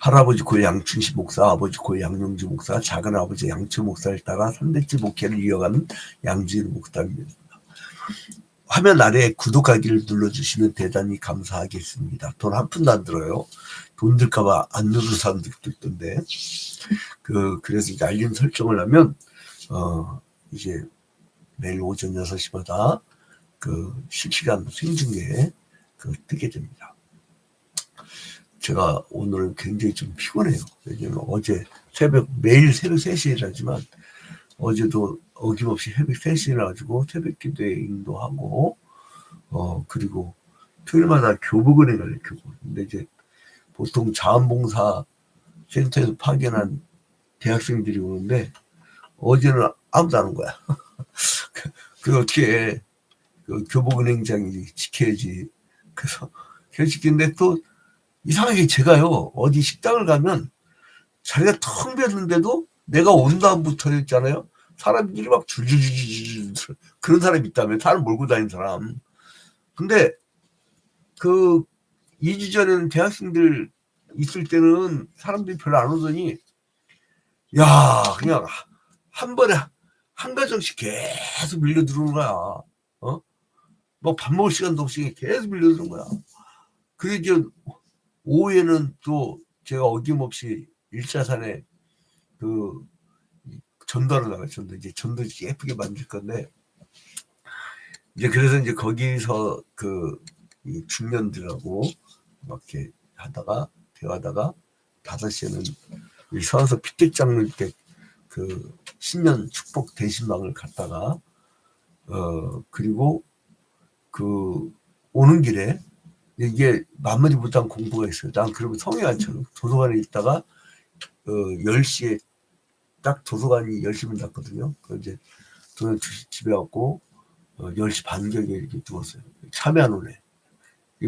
할아버지 고 양춘식 목사, 아버지 고 양용주 목사, 작은 아버지 양철 목사를 따라 3대째 목회를 이어가는 양주일 목사입니다. 화면 아래 구독하기를 눌러주시면 대단히 감사하겠습니다. 돈 한 푼도 안 들어요. 돈 들까봐 안 누르는 사람들도 있던데. 그, 그래서 이제 알림 설정을 하면, 어, 이제 매일 오전 6시마다 그 실시간 생중계에 그 뜨게 됩니다. 제가 오늘은 굉장히 좀 피곤해요. 왜냐면 어제 새벽, 매일 새벽 3시에 일하지만 어제도 어김없이 새벽 3시에 일어가지고 새벽 기도에 인도하고, 어, 그리고 토요일마다 교복은행 갈래, 교복. 근데 이제 보통 자원봉사 센터에서 파견한 대학생들이 오는데 어제는 아무도 안 온 거야. 그, 그 어떻게 해. 그 교복은행장이 지켜야지. 그래서 지키는데 또 이상하게 제가요 어디 식당을 가면 자리가 텅 비었는데도 내가 온 다음부터 했잖아요. 사람들이 막 줄줄줄줄 그런 사람이 있다면 사람 몰고 다니는 사람. 근데 그 2주 전에는 대학생들 있을 때는 사람들이 별로 안 오더니 야 그냥 한 번에 한 가정씩 계속 밀려 들어오는 거야. 어? 뭐 밥 먹을 시간도 없이 계속 밀려 들어오는 거야. 그게 이제 오후에는 또 제가 어김없이 일자산에 그 전도를 나가 전도 이제 전도 예쁘게 만들 건데. 이제 그래서 이제 거기서 그 중년들하고 막 이렇게 하다가 대화하다가 다섯 시에는 이 서서 피켓 장르 때그 신년 축복 대신방을 갔다가 어 그리고 그 오는 길에 이게 만마디 못한 공부가 있어요. 난 그러면 성에 안 쳐. 도서관에 있다가 어 10시에 딱 도서관이 10시면 닫거든요. 그 이제 저는 집에 왔고 어 10시 반경에 이렇게 누웠어요. 잠이 안 오네.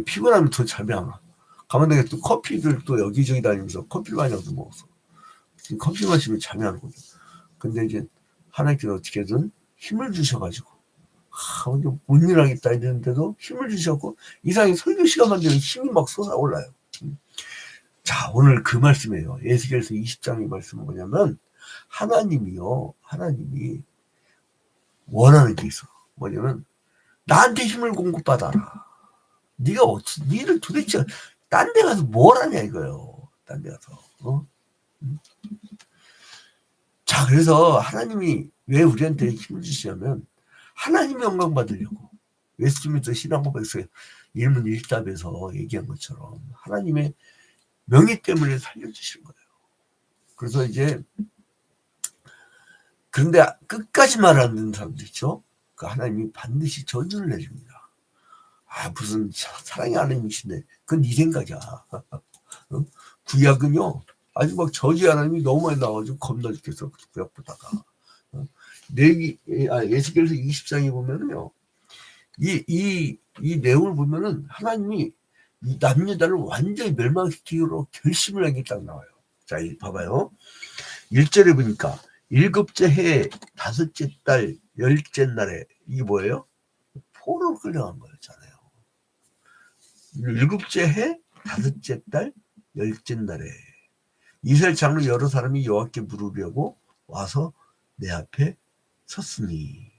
피곤하면 더 잠이 안 와. 가만 내가 또 커피들 또 여기저기 다니면서 커피를 많이 얻어 먹었어. 커피 마시면 잠이 안 오거든. 근데 이제 하나님께서 어떻게든 힘을 주셔가지고 아, 못 일하겠다 이랬는데도 힘을 주셨고 이상하게 설교 시간만 되면 힘이 막 솟아올라요. 음. 자 오늘 그 말씀이에요. 예수께서 20장의 말씀은 뭐냐면 하나님이요 하나님이 원하는 게 있어. 뭐냐면 나한테 힘을 공급받아라. 네가 어찌 니를 도대체 딴 데 가서 뭘 하냐 이거요. 딴 데 가서. 어? 음? 자 그래서 하나님이 왜 우리한테 힘을 주시냐면 하나님 영광 받으려고 웨스트민스터 신앙고백에서 일문 일답에서 얘기한 것처럼 하나님의 명예 때문에 살려주신 거예요. 그래서 이제 그런데 끝까지 말 안 듣는 사람들 있죠. 그 하나님이 반드시 저주를 내줍니다. 아 무슨 사랑의 하나님이신데 그건 네 생각이야. 어? 구약은요 아주 막 저주 하나님이 너무 많이 나와가지고 겁나 죽겠어 구약 보다가 내기 아, 예수께서 20장에 보면은요. 이, 이, 이 내용을 보면은 하나님이 이 남유다를 완전히 멸망시키기로 결심을 한 게 딱 나와요. 자, 이 봐봐요. 1절에 보니까 일곱째 해 다섯째 달 열째 날에 이게 뭐예요? 포로 끌려간 거였잖아요. 일곱째 해 다섯째 달 열째 날에 이스라엘 장로 여러 사람이 여호와께 물으려고 와서 내 앞에 섰으니.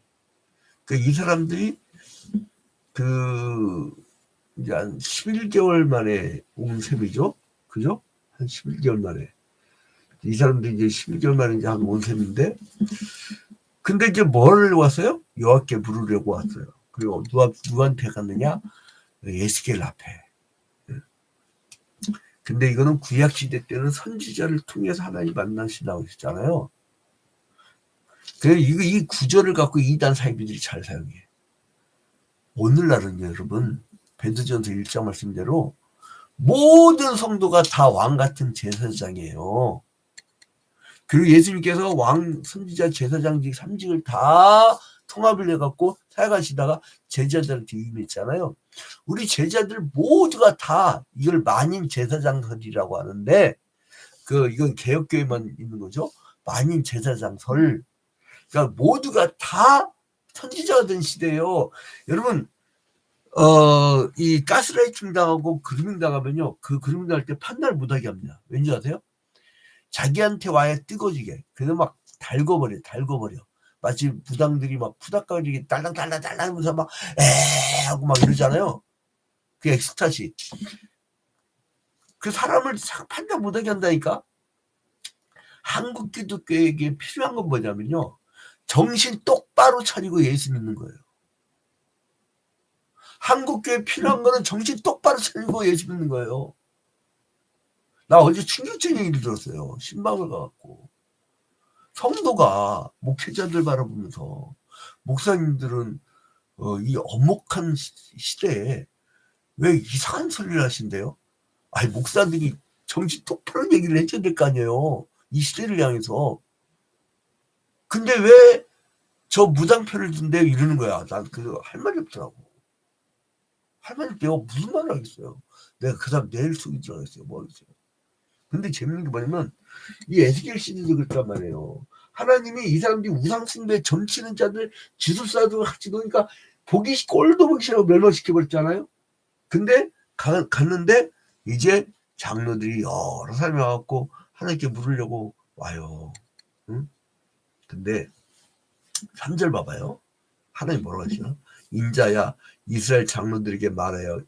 그이 사람들이 그 이제 한 11개월 만에 온 셈이죠. 그죠? 한 11개월 만에. 이 사람들이 이제 11개월 만에 이제 한온 셈인데 근데 이제 뭘 왔어요? 여호와께 부르려고 왔어요. 그리고 누가 누구한테 갔느냐? 에스겔 앞에. 근데 이거는 구약 시대 때는 선지자를 통해서 하나님 만나신다고 했잖아요. 그래서 이, 이 구절을 갖고 이단 사이비들이 잘 사용해. 오늘날은 여러분, 베드전서 1장 말씀대로 모든 성도가 다 왕 같은 제사장이에요. 그리고 예수님께서 왕, 선지자, 제사장직, 삼직을 다 통합을 해갖고 사역하시다가 제자들한테 임했잖아요. 우리 제자들 모두가 다 이걸 만인 제사장설이라고 하는데, 그, 이건 개혁교회만 있는 거죠. 만인 제사장설. 그러니까 모두가 다 선지자가 된 시대예요. 여러분 어, 이 가스라이팅 당하고 그루밍 당하면요. 그 그루밍 당할 때 판단을 못하게 합니다. 왠지 아세요? 자기한테 와야 뜨거지게. 그래서 막 달궈버려, 달궈버려. 마치 부당들이 막 푸닥거리게 딸랑딸랑딸랑 하면서 막, 에 하고 막 이러잖아요. 그 엑스타시. 그 사람을 판단 못하게 한다니까? 한국 기독교에게 필요한 건 뭐냐면요. 정신 똑바로 차리고 예수 믿는 거예요. 한국교회 필요한 거는 정신 똑바로 차리고 예수 믿는 거예요. 나 어제 충격적인 얘기를 들었어요. 신방을 가갖고. 성도가 목회자들 바라보면서 목사님들은 어, 이 엄혹한 시대에 왜 이상한 소리를 하신대요? 아니 목사들이 정신 똑바로 얘기를 해줘야 될 거 아니에요. 이 시대를 향해서. 근데 왜 저 무당표를 준대요? 이러는 거야. 난그할 말이 없더라고. 할 말이 내가 무슨 말을 하겠어요. 내가 그 사람 내일 속이 들어가겠어요. 뭐 하겠어요. 근데 재밌는 게 뭐냐면 이 에스겔 시대도 그랬단 말이에요. 하나님이 이 사람들이 우상 숭배 점치는 자들 지술사들 같이 노니까 보기 꼴도 보기 싫어 멸망시켜 버렸잖아요. 근데 가, 갔는데 이제 장로들이 여러 사람이 와갖고 하나님께 물으려고 와요. 응? 근데 3절 봐봐요. 하나님 뭐라고 하시나? 인자야 이스라엘 장로들에게 말하여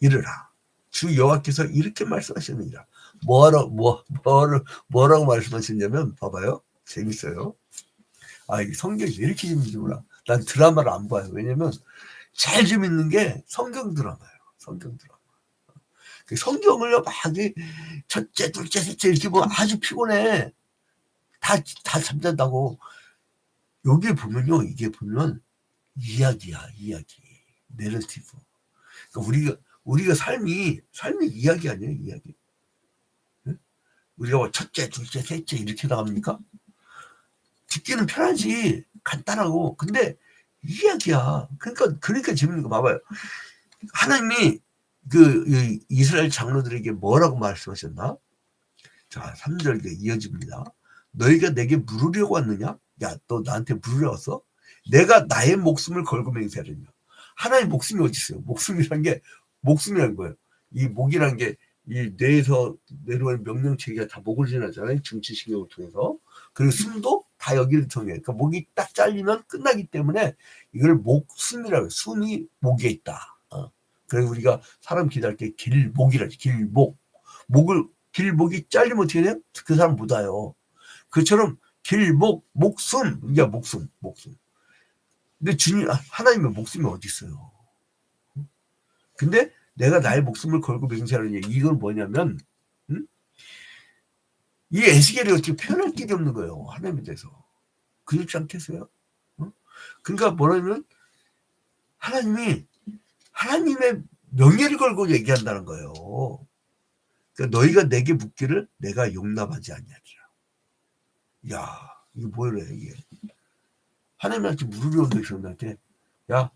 이르라. 주 여호와께서 이렇게 말씀하셨느니라. 뭐하러 뭐 뭐를 뭐라고 말씀하셨냐면 봐봐요. 재밌어요. 아, 이 성경이 왜 이렇게 재밌는지. 난 드라마를 안 봐요. 왜냐면 제일 재밌는 게 성경 드라마예요. 성경 드라마. 그 성경을 막 첫째, 둘째, 셋째 이렇게 보면 아주 피곤해. 다, 다 잠잔다고. 여기 보면요, 이게 보면 이야기야, 이야기. 내러티브. 그러니까 우리가, 우리가 삶이, 삶이 이야기 아니에요, 이야기. 우리가 뭐 첫째, 둘째, 셋째 이렇게 나갑니까? 듣기는 편하지. 간단하고. 근데 이야기야. 그러니까, 그러니까 재밌는 거 봐봐요. 하나님이 그 이스라엘 장로들에게 뭐라고 말씀하셨나? 자, 3절에 이어집니다. 너희가 내게 물으려고 왔느냐? 야, 너 나한테 물으려 왔어? 내가 나의 목숨을 걸고 맹세하느냐? 하나의 목숨이 어디 있어요? 목숨이란 게 목숨이란 거예요. 이 목이란 게 이 뇌에서 내려오는 명령 체계가 다 목을 지나잖아요. 중추신경을 통해서. 그리고 숨도 다 여기를 통해. 그러니까 목이 딱 잘리면 끝나기 때문에 이걸 목숨이라고 해요. 숨이 목에 있다. 어. 그래서 우리가 사람 기도할 때 길목이라지. 길목. 목을 길목이 잘리면 어떻게 돼요? 그 사람 못 와요. 그처럼 길목 목숨 이게 목숨 목숨. 근데 주님 하나님의 목숨이 어디 있어요? 근데 내가 나의 목숨을 걸고 맹세하는 얘기 이건 뭐냐면 음? 이 에스겔이 어떻게 표현할 길이 없는 거예요 하나님에 대해서 그렇지 않겠어요? 어? 그러니까 뭐냐면 하나님이 하나님의 명예를 걸고 얘기한다는 거예요. 그러니까 너희가 내게 묻기를 내가 용납하지 않냐리라. 야, 이거 뭐래 이게? 하나님한테 물으려 온다 이사람한테 야,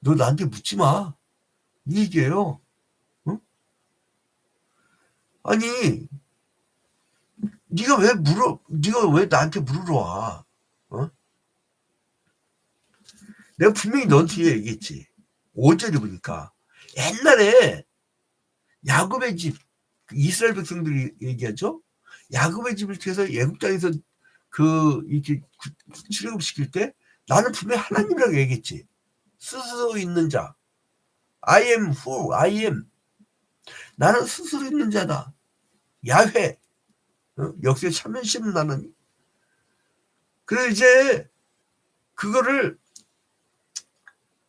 너 나한테 묻지 마. 이 얘기예요. 응? 아니, 네가 왜 물어? 네가 왜 나한테 물으러 와? 어? 내가 분명히 너한테 얘기했지. 5절에 보니까 옛날에 야곱의 집 이스라엘 백성들이 얘기하죠. 야곱의 집을 통해서 애국 땅에서 그 이렇게 출애굽 시킬 때 나는 분명히 하나님이라고 얘기했지. 스스로 있는 자. I am who I am. 나는 스스로 있는 자다. 야훼. 어? 역사에 참여심 나는. 그래 이제 그거를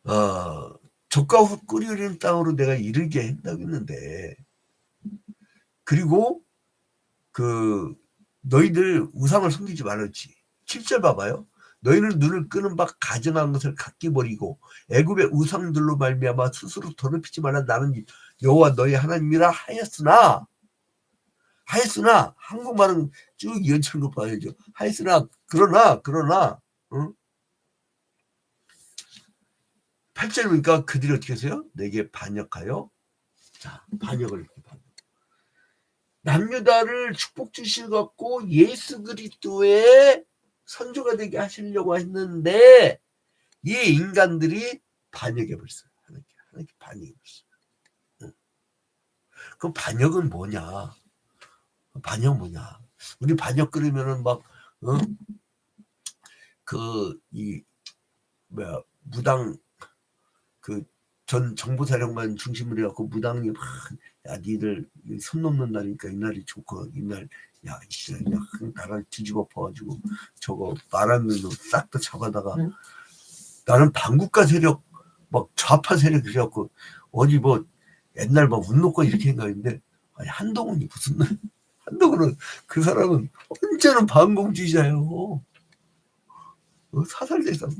어 적과 후 끓이는 땅으로 내가 이르게 한다고 했는데 그리고 그 너희들 우상을 섬기지 말았지. 7절 봐봐요. 너희는 눈을 끄는 바 가증한 것을 각기 버리고 애굽의 우상들로 말미암아 스스로 더럽히지 말라 나는 여호와 너희 하나님이라 하였으나 하였으나 한국말은 쭉거 봐야죠. 하였으나 그러나 그러나 응? 8절 보니까 그들이 어떻게 하세요? 내게 반역하여 자 반역을. 남유다를 축복 주실 갖고 예수 그리스도의 선조가 되게 하시려고 했는데 이 인간들이 반역해 버렸어요. 하나님께 반역했어. 응. 그 반역은 뭐냐? 반역 뭐냐? 우리 반역 그러면은 막, 어? 그, 이, 뭐야, 무당, 그, 전 정보 사령관 중심으로 해갖고 무당이 막, 야, 니들 손 넘는 날이니까 이날이 좋고, 이날, 야, 진짜, 야, 나를 뒤집어 퍼가지고, 저거 말하는 싹다 잡아다가, 응. 나는 반국가 세력, 막 좌파 세력 그래갖고, 어디 뭐, 옛날 막 운동권 이렇게 생각했는데, 아니, 한동훈이 무슨, 한동훈은, 그 사람은 언제나 반공주의자예요. 어, 사살대상.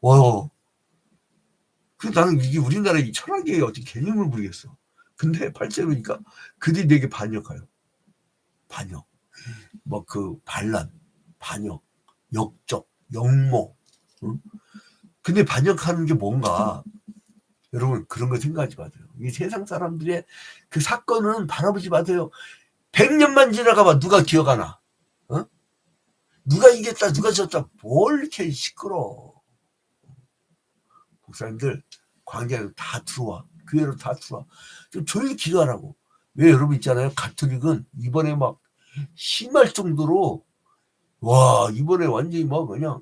와. 그 나는 이게 우리나라의 이 철학의 어떤 개념을 모르겠어. 근데 팔자로니까 그들이 내게 반역하여. 반역. 뭐 그 반란, 반역, 역적, 역모. 응? 근데 반역하는 게 뭔가 여러분 그런 거 생각하지 마세요. 이 세상 사람들의 그 사건은 바라보지 마세요. 100년만 지나가봐 누가 기억하나? 어? 누가 이겼다 누가 졌다 뭘 이렇게 시끄러 목사님들 관계는 다 들어와 교회로 다 들어와 좀 조용히 기도하라고 왜 여러분 있잖아요 가톨릭은 이번에 막 심할 정도로 와 이번에 완전히 막 그냥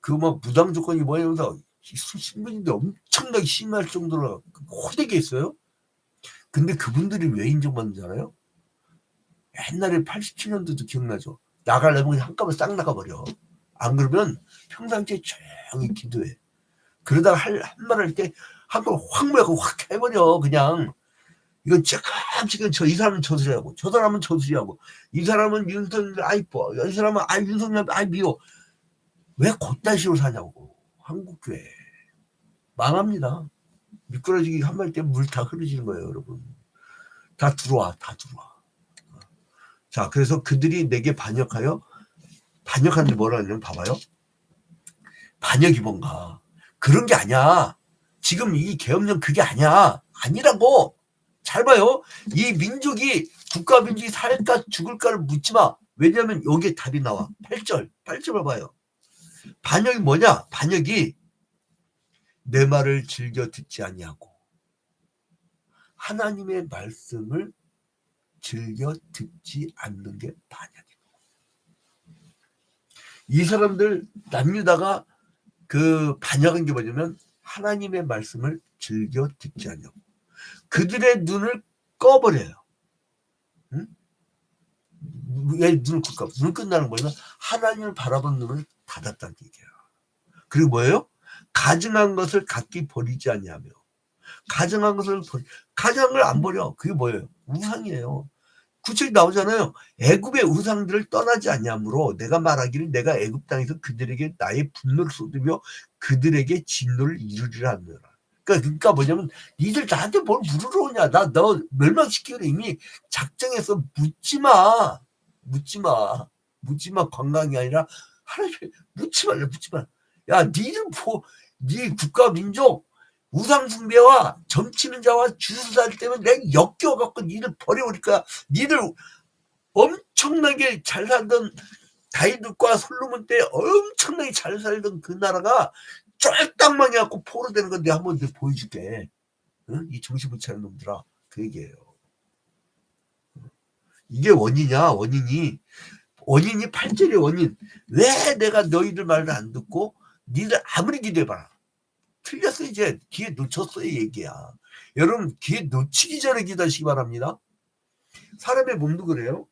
그막 무당 조건이 뭐냐면서 신분인데 엄청나게 심할 정도로 호되게 했어요 근데 그분들이 왜 인정받는지 알아요? 옛날에 87년도도 기억나죠 나가려면 한꺼번에 싹 나가버려. 안 그러면 평상시에 조용히 기도해. 그러다가 할, 한 말 할 때 한꺼번에 확 모여고 확 해버려. 그냥. 이건 조금씩은 저, 이 사람은 저수리하고, 저 사람은 저수리하고, 이 사람은 윤석열 아 이뻐, 이 사람은 아 윤석열 아 미워. 왜 식으로 사냐고. 한국교회. 망합니다. 미끄러지기 한말때물다 흐르지는 거예요, 여러분. 다 들어와, 다 들어와. 자, 그래서 그들이 내게 반역하여 반역하는데 뭐라 하냐면 봐봐요. 반역이 뭔가 그런 게 아니야. 지금 이 계엄령 그게 아니야. 아니라고. 잘 봐요. 이 민족이 국가 민족이 살까 죽을까를 묻지 마. 왜냐하면 여기에 답이 나와. 8절. 8절을 봐요. 반역이 뭐냐? 반역이 내 말을 즐겨 듣지 아니하고 하나님의 말씀을 즐겨 듣지 않는 게 반역이에요. 이 사람들 남유다가 그 반역한 게 뭐냐면 하나님의 말씀을 즐겨 듣지 않냐고. 그들의 눈을 꺼버려요. 응? 왜 눈을 끌까? 눈을 끈다는 뭐냐면 하나님을 바라본 눈을 닫았다는 얘기예요. 그리고 뭐예요? 가증한 것을 각기 버리지 아니하며 가증한 것을 버리, 가증한 걸 안 버려. 그게 뭐예요? 우상이에요. 구절이 나오잖아요. 애굽의 우상들을 떠나지 아니하므로 내가 말하기를 내가 애굽 땅에서 그들에게 나의 분노를 쏟으며 그들에게 진노를 이루리라 하노라. 그러니까, 그러니까 뭐냐면 니들 나한테 뭘 물으러 오냐. 나 너 멸망시키기로 이미 작정해서 묻지 마. 묻지 마. 묻지 마. 관광이 아니라 하나님 묻지 말래 묻지 마. 야 니들 뭐, 니 국가 민족 우상 숭배와 점치는 자와 주술사들 때문에 내가 역겨워갖고 니들 버려오니까 니들 엄청나게 잘 살던 다이드과 솔로몬 때 엄청나게 잘 살던 그 나라가 쫄딱 망해갖고 포로 되는 건 내가 한번 보여줄게. 응? 이 정신 못 차린 놈들아. 그 얘기예요. 이게 원인이야, 원인이. 원인이 팔절의 원인. 왜 내가 너희들 말을 안 듣고 니들 아무리 기대해봐라. 틀렸어 이제 기회 놓쳤어요 얘기야. 여러분 기회 놓치기 전에 기도하시기 바랍니다. 사람의 몸도 그래요.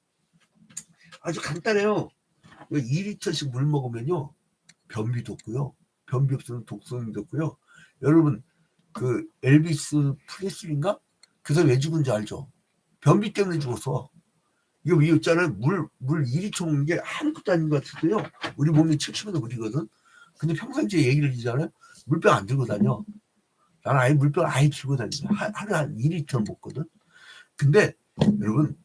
아주 간단해요. 2리터씩 물 먹으면요 변비도 없고요. 변비 없으면 독성도 없고요. 여러분 그 엘비스 프레슬인가? 그 사람 왜 죽은지 알죠? 변비 때문에 죽었어. 이거 이 있잖아요. 물, 물 2리터 먹는 게 아무것도 아닌 것 같은데요. 우리 몸이 70도 물이거든. 근데 평상시에 얘기를 하잖아요. 물병 안 들고 다녀. 나는 아예 물병 아예 들고 다니죠. 하루에 한 2리터 먹거든. 근데 여러분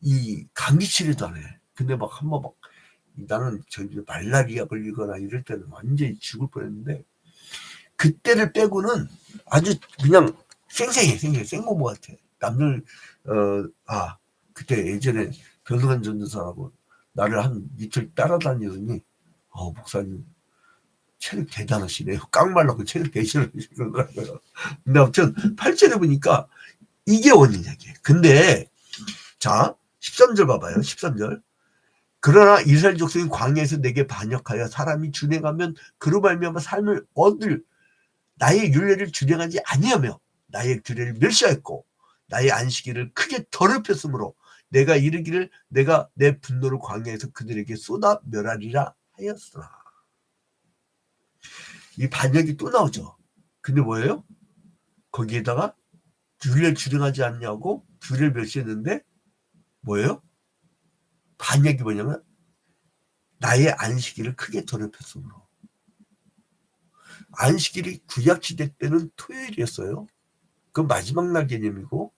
이 감기 치료도 안 해. 근데 막 한 번 막 나는 저기 말라리아 걸리거나 이럴 때는 완전히 죽을 뻔했는데 그때를 빼고는 아주 그냥 생생해 생생해 생고모 같아. 남들 어아 그때 예전에 변호관 전도사라고 나를 한 이틀 따라다니더니 어 목사님 체력 대단하시네요. 깡말라고 체력 대단하시더라고요. 근데 아무튼 8절에 보니까 이게 원인이에요. 근데 자 13절 봐봐요. 13절. 그러나 이스라엘 족속이 광야에서 내게 반역하여 사람이 준행하면 그로 말미암아 삶을 얻을 나의 윤례를 준행하지 아니하며 나의 규례를 멸시하였고 나의 안식일을 크게 더럽혔으므로 내가 이르기를 내가 내 분노를 광야에서 그들에게 쏟아 멸하리라 하였으나 이 반역이 또 나오죠. 근데 뭐예요? 거기에다가 규례를 준행하지 않냐고 규례를 멸시했는데 뭐예요? 반역이 뭐냐면 나의 안식일을 크게 더럽혔으므로 안식일이 구약시대 때는 토요일이었어요. 그 마지막 날 개념이고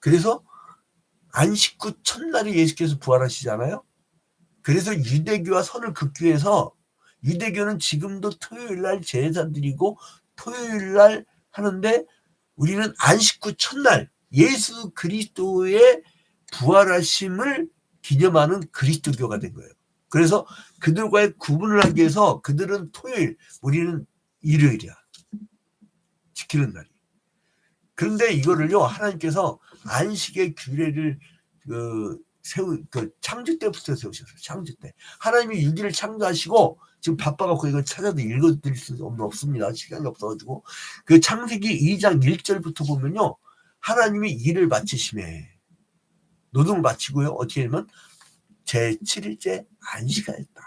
그래서 안식 후 첫날에 예수께서 부활하시잖아요. 그래서 유대교와 선을 극교해서 유대교는 지금도 토요일 날 제사 드리고 토요일 날 하는데 우리는 안식 후 첫날 예수 그리스도의 부활하심을 기념하는 그리스도교가 된 거예요. 그래서 그들과의 구분을 하기 위해서 그들은 토요일, 우리는 일요일이야. 지키는 날이. 그런데 이거를요, 하나님께서 안식의 규례를 그 세우, 그 창조 때부터 세우셨어요. 창조 때. 하나님이 유기를 창조하시고, 지금 바빠갖고 이걸 찾아도 읽어드릴 수 없습니다. 시간이 없어가지고. 그 창세기 2장 1절부터 보면요, 하나님이 일을 마치심에, 노동을 마치고요, 어떻게 되면, 제 7일째 안식하였다.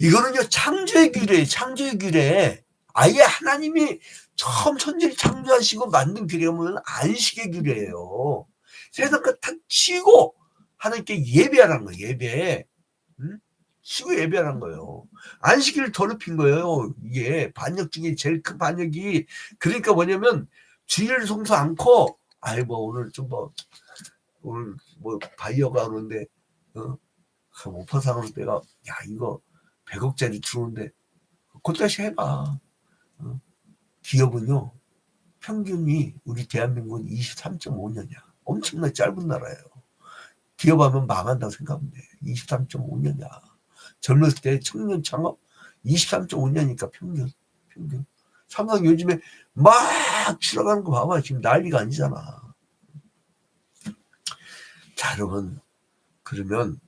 이거는요, 창조의 규례, 창조의 규례. 아예 하나님이 처음 천지를 창조하시고 만든 규례가 뭐냐면 안식의 규례예요. 세상 것다 치고 하나님께 예배하라는 거예요, 예배. 응? 쉬고 예배하는 거예요. 안식일을 더럽힌 거예요. 이게 반역 중에 제일 큰 반역이 그러니까 뭐냐면 주일을 송수 않고 아이 뭐 오늘 좀 뭐 오늘 뭐 바이어가 오는데 어? 오파상으로 내가 야 이거 100억짜리 들어오는데 그것까지 해봐. 어? 기업은요 평균이 우리 대한민국은 23.5년이야. 엄청나게 짧은 나라예요. 기업하면 망한다고 생각하면 돼. 23.5년이야. 젊었을 때 청년 창업 23.5년이니까 평균 평균. 삼성 요즘에 막 추락하는 거 봐봐. 지금 난리가 아니잖아. 자, 여러분. 그러면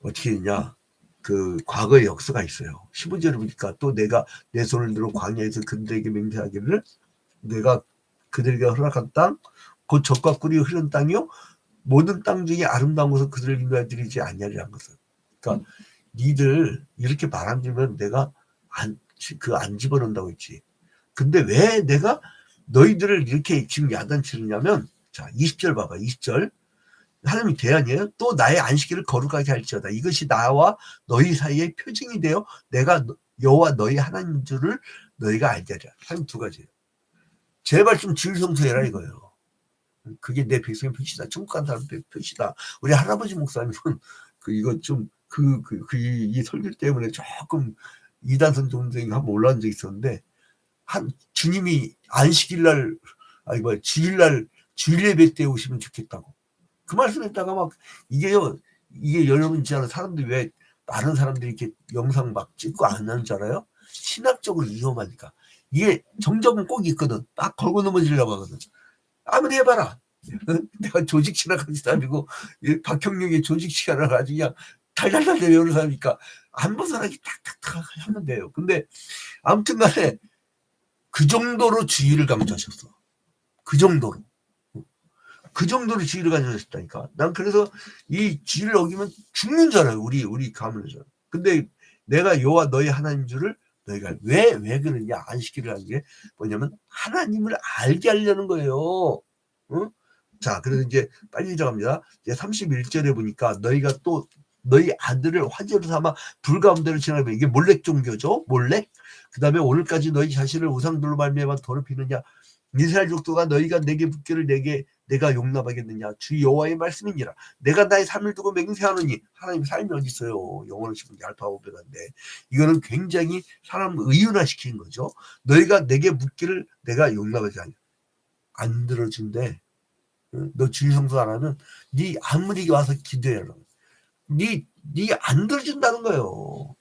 어떻게 되냐. 그 과거의 역사가 있어요. 15절을 보니까 또 내가 내 손을 들어 광야에서 그들에게 맹세하기를 내가 그들에게 허락한 땅, 곧 적과 꿀이 흐른 땅이요. 모든 땅 중에 아름다운 것은 그들을 인도해 드리지 아니하리란 것은. 그러니까 니들 이렇게 들으면 내가 안, 그 안 집어넣는다고 했지. 근데 왜 내가 너희들을 이렇게 지금 야단치느냐면 자, 20절 봐봐. 20절. 하나님이 대안이에요. 또 나의 안식일을 거룩하게 할지어다. 이것이 나와 너희 사이의 표징이 되어 내가 여호와 너희 하나님 줄을 너희가 하리라. 하나님 두 가지예요. 제발 좀 질성소해라 이거예요. 그게 내 백성의 표시다. 중국 간 사람의 표시다. 우리 할아버지 목사님은 그 이거 좀 그 그그이 설교 때문에 조금 이단선 정쟁이 한번 올라온 적이 있었는데 한 주님이 안식일 날 아니 뭐 주일 날 주일 예배 때 오시면 좋겠다고. 그 말씀 했다가 막 이게요 이게 여러분 있잖아 사람들이 왜 많은 사람들이 이렇게 영상 막 찍고 안 하는 줄 알아요? 신학적으로 위험하니까. 이게 정적은 꼭 있거든. 딱 걸고 넘어지려고 하거든. 아무리 해봐라. 내가 조직 신학하는 사람이고 박형룡의 조직 신학을 아주 그냥 달달달 외우는 사람이니까 안 벗어나기 탁탁탁 하면 돼요 근데 아무튼 간에 그 정도로 주의를 강조하셨어 그 정도로 그 정도로 지위를 가져졌다니까. 난 그래서 이 지위를 어기면 죽는 줄 알아요. 우리, 우리 가문에서. 근데 내가 여호와 너희 하나님 줄을 너희가 왜, 왜 그러냐. 안시키를 하는 게 뭐냐면 하나님을 알게 하려는 거예요. 응? 자, 그래서 이제 빨리 들어갑니다. 이제 31절에 보니까 너희가 또 너희 아들을 화제로 삼아 불 가운데로 지나면 이게 몰렉 종교죠. 몰렉. 그 다음에 오늘까지 너희 자신을 우상들로 말미암아 더럽히느냐. 이스라엘 족도가 너희가 내게 붙기를 내게 내가 용납하겠느냐? 주 여호와의 말씀이니라. 내가 나의 삶을 두고 맹세하노니 하나님 삶이 어디 있어요? 영어를 지금 얄파오베가인데. 이거는 굉장히 사람을 의윤화시키는 거죠. 너희가 내게 묻기를 내가 용납하지 않냐 안 들어준대. 너 주일 성수 안 하면 네 아무리 와서 기도해라 네네 안 들어준다는 거예요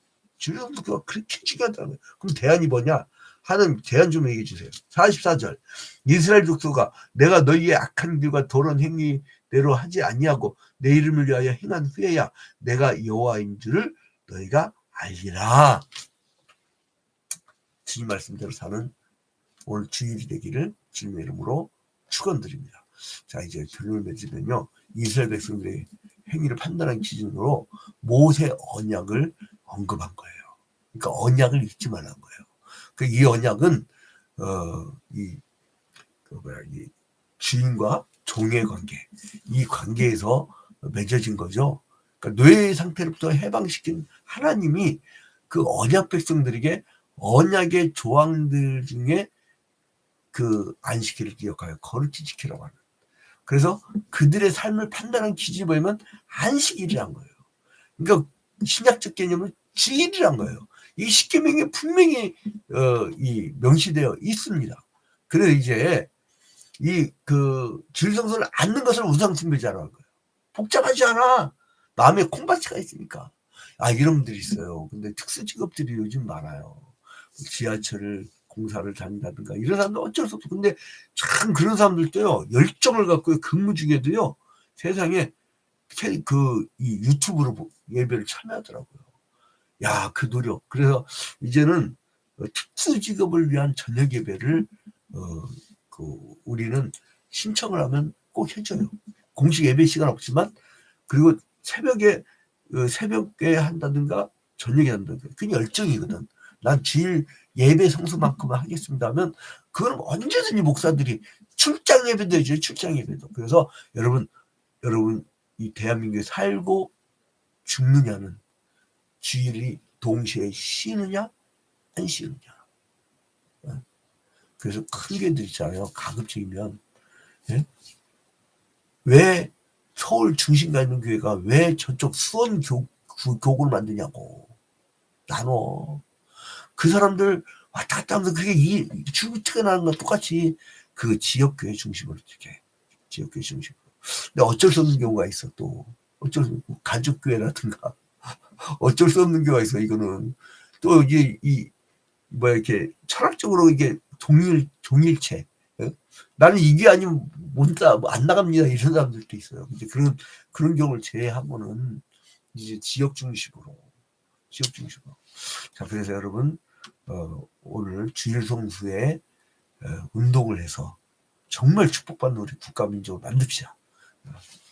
성수가 그렇게 중요하다는 거예요. 그럼 대안이 뭐냐? 하는 대안 좀 얘기해 주세요. 44절. 이스라엘 족속아 내가 너희의 악한 길과 도런 행위대로 하지 아니하고 내 이름을 위하여 행한 후에야 내가 여호와인 줄을 너희가 알리라. 주님 말씀대로 사는 오늘 주일이 되기를 주님의 이름으로 축원드립니다. 자 이제 결론을 맺으면요. 이스라엘 백성들의 행위를 판단하는 기준으로 모세 언약을 언급한 거예요. 그러니까 언약을 잊지 말라는 거예요. 그이 언약은 어이 그 뭐야 이 주인과 종의 관계 이 관계에서 맺어진 거죠. 그러니까 뇌의 상태로부터 해방시킨 하나님이 그 언약 백성들에게 언약의 조항들 중에 그 안식일을 기억하여 거룩히 지키라고 하는. 그래서 그들의 삶을 판단한 기준이 뭐냐면 안식일이란 거예요. 그러니까 신약적 개념은 주일이란 거예요. 이 십계명에 분명히 어, 이 명시되어 있습니다. 그래서 이제 이 그 질성서를 앉는 것을 우상 숭배자라는 거예요. 복잡하지 않아. 마음에 콩밭이가 있으니까. 아 이런 분들이 있어요. 근데 특수 직업들이 요즘 많아요. 지하철을 공사를 다닌다든가 이런 사람들 어쩔 수 없어. 근데 참 그런 사람들도요 열정을 갖고 근무 중에도요 세상에 그 이 유튜브로 보- 예배를 참여하더라고요. 야 그 노력. 그래서 이제는 어, 특수 직업을 위한 저녁 예배를 어 그 우리는 신청을 하면 꼭 해줘요. 공식 예배 시간 없지만 그리고 새벽에 어, 새벽에 한다든가 저녁에 한다든가 그 열정이거든. 난 주일 예배 성수만큼은 하겠습니다 하면 그건 언제든지 목사들이 출장 예배도 해줘요. 출장 예배도. 그래서 여러분 여러분 이 대한민국에 살고 죽느냐는 주일이 동시에 쉬느냐 안 쉬느냐. 어? 그래서 큰 교회들 있잖아요. 가급적이면 예? 왜 서울 중심가 있는 교회가 왜 저쪽 수원 교, 구- 교구를 만드냐고 나눠 그 사람들 왔다 갔다 하면서 그게 이 출퇴근 하는 건 똑같이 그 지역교회 중심으로 이렇게 지역교회 중심으로. 근데 어쩔 수 없는 경우가 있어 또. 어쩔 수 없고 가족교회라든가. 어쩔 수 없는 경우가 있어 이거는. 또 이게 이 뭐야 이렇게 철학적으로 이게 동일 동일체. 예? 나는 이게 아니면 못안 나갑니다 이런 사람들도 있어요. 이제 그런 그런 경우를 제외하고는 이제 지역 중심으로 지역 중심으로 자 그래서 여러분 어, 오늘 주일 성수에 어, 운동을 해서 정말 축복받는 우리 국가민족을 만듭시다. 어,